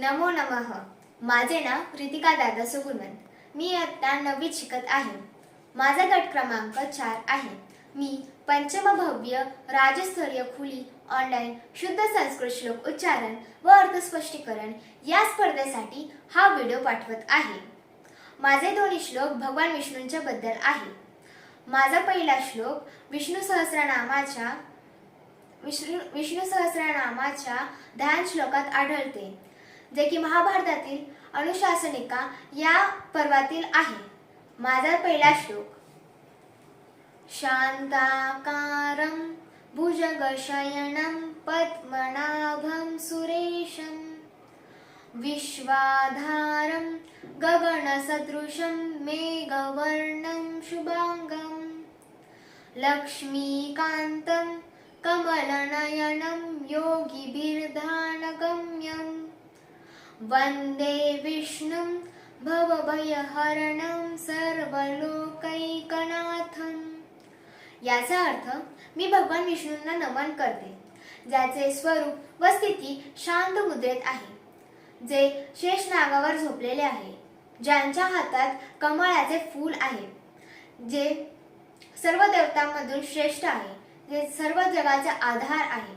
नमो नमः. माझे नाव रितिका दादा सुगुणवंत. मी आत्ता नववीत शिकत आहे. माझा गट क्रमांक चार आहे. मी पंचमभव्य राज्यस्तरीय खुली ऑनलाईन शुद्ध संस्कृत श्लोक उच्चारण व अर्थस्पष्टीकरण या स्पर्धेसाठी हा व्हिडिओ पाठवत आहे. माझे दोन्ही श्लोक भगवान विष्णूंच्या बद्दल आहे. माझा पहिला श्लोक विष्णू सहस्रनामाच्या विष्णू विष्णू सहस्रनामाच्या ध्यान श्लोकात आढळते. जे की महाभारतातील अनुशासनिका या पर्वातील आहे. माझा पहिला श्लोक. शांताकारं भुजगशयनं पद्मनाभं सुरेशं विश्वाधारं गगनसदृशं मेघवर्णं शुभाङ्गं लक्ष्मीकान्तं कमलनयनं योगिभिर्धानगम्यं वन्दे विष्णुं भवभयहरणं सर्वलोकैकनाथं याचा अर्थ मी भगवान विष्णूंना नमन करते ज्याचे स्वरूप व स्थिती शांत मुद्रेत आहे जे शेष नागावर झोपलेले आहे ज्यांच्या हातात कमळाचे फूल आहे जे सर्व देवतांमधून श्रेष्ठ आहे जे सर्व जगाचा आधार आहे.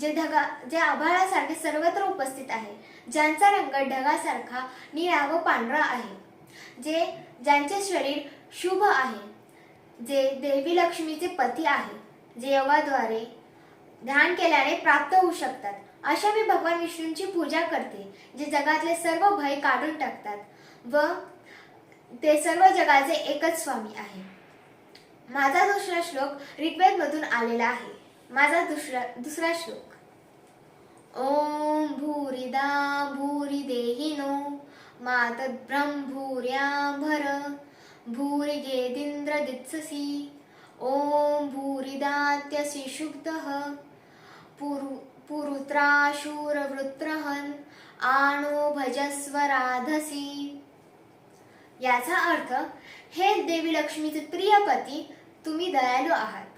जे ढगा जे आभाळासारखे सर्वत्र उपस्थित आहे ज्यांचा रंग ढगासारखा निळा व पांढरा आहे जे ज्यांचे शरीर शुभ आहे जे देवी लक्ष्मीचे पती आहे जे यवाद्वारे ध्यान केल्याने प्राप्त होऊ शकतात. अशा मी भगवान विष्णूंची पूजा करते जे जगातले सर्व भय काढून टाकतात व ते सर्व जगाचे एकच स्वामी आहे. माझा दुसरा श्लोक ऋग्वेद मधून आलेला आहे. माझा दुसरा दुसरा श्लोक. ओम भूरिदा भूरि देहिनो मातद्ब्रह्म भूर्याभर भूरिगेदिंद्र दित्ससी ओम भूरिदात्यसि शुक्तः पुरु पुरुत्राशूरवृत्रहन् आणो भजस्व राधसी याचा अर्थ हे देवी लक्ष्मीचे प्रिय पती तुम्ही दयालू आहात.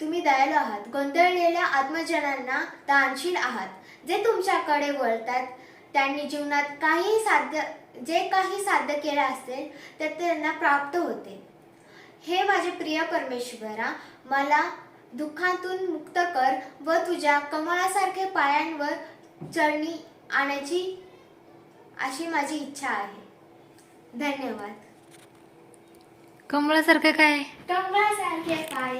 तुम्ही दयालू आहात. गोंधळलेल्या आत्मजनांना दानशील आहात. जे तुमच्याकडे वळतात त्यांनी जीवनात काही साध्य जे काही साध्य केले असेल ते त्यांना प्राप्त होते. हे माझे प्रिय परमेश्वरा मला दुःखातून मुक्त कर व तुझ्या कमळासारखे पायांवर चरणी आणायची अशी माझी इच्छा आहे. धन्यवाद. कमळासारखं काय? कमळासारखे पाय